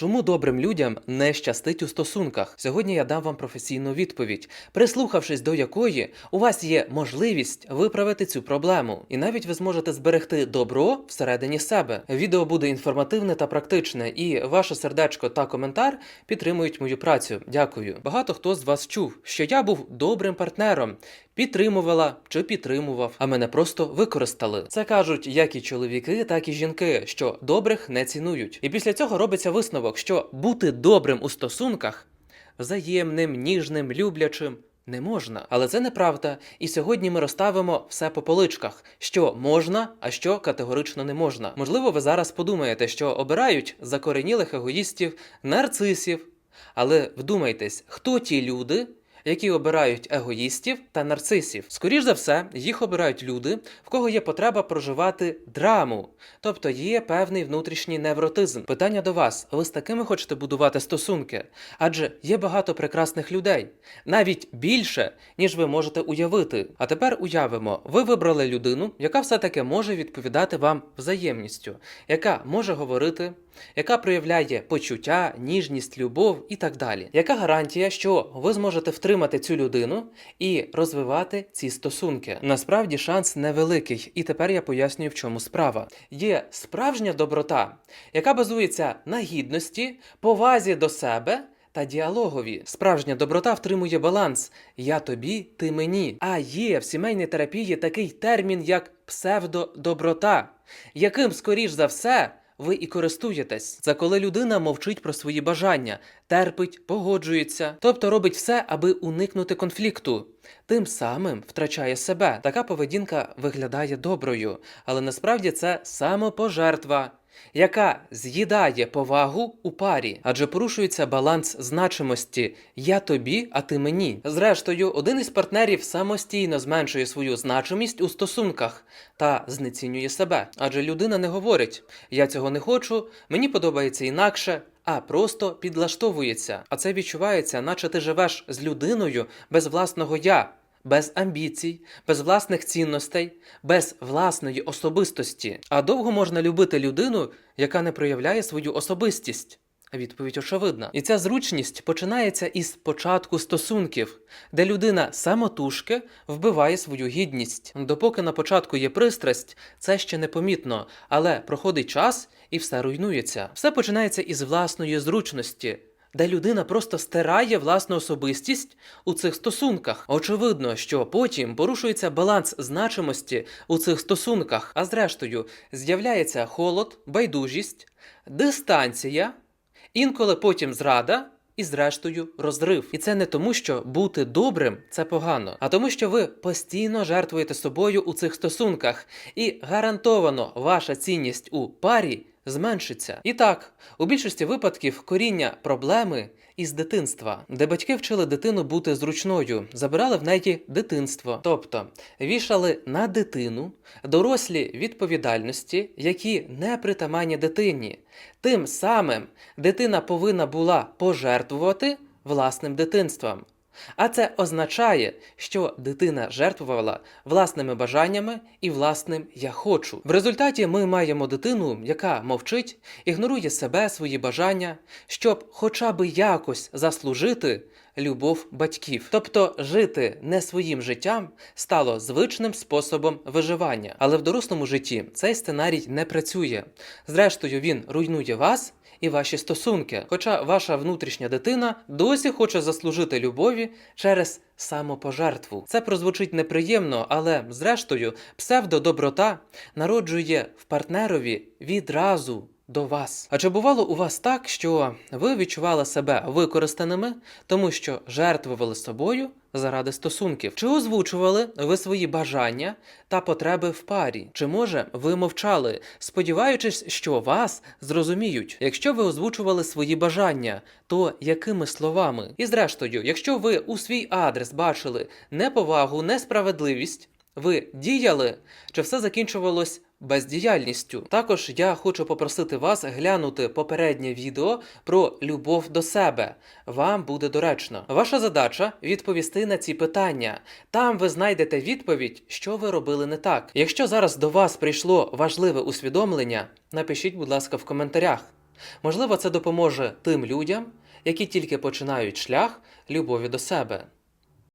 Чому добрим людям не щастить у стосунках? Сьогодні я дам вам професійну відповідь, прислухавшись до якої у вас є можливість виправити цю проблему, і навіть ви зможете зберегти добро всередині себе. Відео буде інформативне та практичне, і ваше сердечко та коментар підтримують мою працю. Дякую. Багато хто з вас чув, що я був добрим партнером. Підтримувала чи підтримував, а мене просто використали. Це кажуть як і чоловіки, так і жінки, що добрих не цінують. І після цього робиться висновок, що бути добрим у стосунках взаємним, ніжним, люблячим. Не можна, але це неправда. І сьогодні ми розставимо все по поличках, що можна, а що категорично не можна. Можливо, ви зараз подумаєте, що обирають закоренілих егоїстів, нарцисів. Але вдумайтесь, хто ті люди, які обирають егоїстів та нарцисів. Скоріш за все, їх обирають люди, в кого є потреба проживати драму, тобто є певний внутрішній невротизм. Питання до вас: ви з такими хочете будувати стосунки? Адже є багато прекрасних людей, навіть більше, ніж ви можете уявити. А тепер уявимо, ви вибрали людину, яка все-таки може відповідати вам взаємністю, яка може говорити. Яка проявляє почуття, ніжність, любов і так далі. Яка гарантія, що ви зможете втримати цю людину і розвивати ці стосунки? Насправді шанс невеликий, і тепер я пояснюю, в чому справа. Є справжня доброта, яка базується на гідності, повазі до себе. Та діалогові справжня доброта втримує баланс я тобі, ти мені. А є в сімейній терапії такий термін, як псевдодоброта, яким, скоріш за все, ви і користуєтесь. Це коли людина мовчить про свої бажання, терпить, погоджується, тобто робить все, аби уникнути конфлікту. Тим самим втрачає себе. Така поведінка виглядає доброю, але насправді це самопожертва. Яка з'їдає повагу у парі, адже порушується баланс значимості я тобі, а ти мені. Зрештою, один із партнерів самостійно зменшує свою значимість у стосунках та знецінює себе. Адже людина не говорить я цього не хочу, мені подобається інакше. А просто підлаштовується. А це відчувається, наче ти живеш з людиною без власного я, без амбіцій, без власних цінностей, без власної особистості. А довго можна любити людину, яка не проявляє свою особистість? Відповідь очевидна. І ця зручність починається із початку стосунків, де людина самотужки вбиває свою гідність. Допоки на початку є пристрасть, це ще непомітно, але проходить час і все руйнується. Все починається із власної зручності. Де людина просто стирає власну особистість у цих стосунках. Очевидно, що потім порушується баланс значимості у цих стосунках, а зрештою з'являється холод, байдужість, дистанція, інколи потім зрада. І, зрештою, розрив. І це не тому, що бути добрим це погано, а тому, що ви постійно жертвуєте собою у цих стосунках, і гарантовано ваша цінність у парі зменшиться. І так, у більшості випадків коріння проблеми із дитинства, де батьки вчили дитину бути зручною, забирали в неї дитинство, тобто вішали на дитину дорослі відповідальності, які не притаманні дитині. Тим самим дитина повинна була пожертвувати власним дитинством. А це означає, що дитина жертвувала власними бажаннями і власним я хочу. В результаті ми маємо дитину, яка мовчить, ігнорує себе, свої бажання, щоб хоча би якось заслужити любов батьків. Тобто жити не своїм життям стало звичним способом виживання. Але в дорослому житті цей сценарій не працює. Зрештою, він руйнує вас і ваші стосунки. Хоча ваша внутрішня дитина досі хоче заслужити любові через самопожертву. Це прозвучить неприємно, але зрештою псевдодоброта народжує в партнерові відразу. До вас. А чи бувало у вас так, що ви відчували себе використаними, тому що жертвували собою заради стосунків? Чи озвучували ви свої бажання та потреби в парі? Чи може ви мовчали, сподіваючись, що вас зрозуміють? Якщо ви озвучували свої бажання, то якими словами? І зрештою, якщо ви у свій адрес бачили неповагу, несправедливість, ви діяли, чи все закінчувалось бездіяльністю? Також я хочу попросити вас глянути попереднє відео про любов до себе. Вам буде доречно. Ваша задача відповісти на ці питання. Там ви знайдете відповідь, що ви робили не так. Якщо зараз до вас прийшло важливе усвідомлення, напишіть, будь ласка, в коментарях. Можливо, це допоможе тим людям, які тільки починають шлях любові до себе.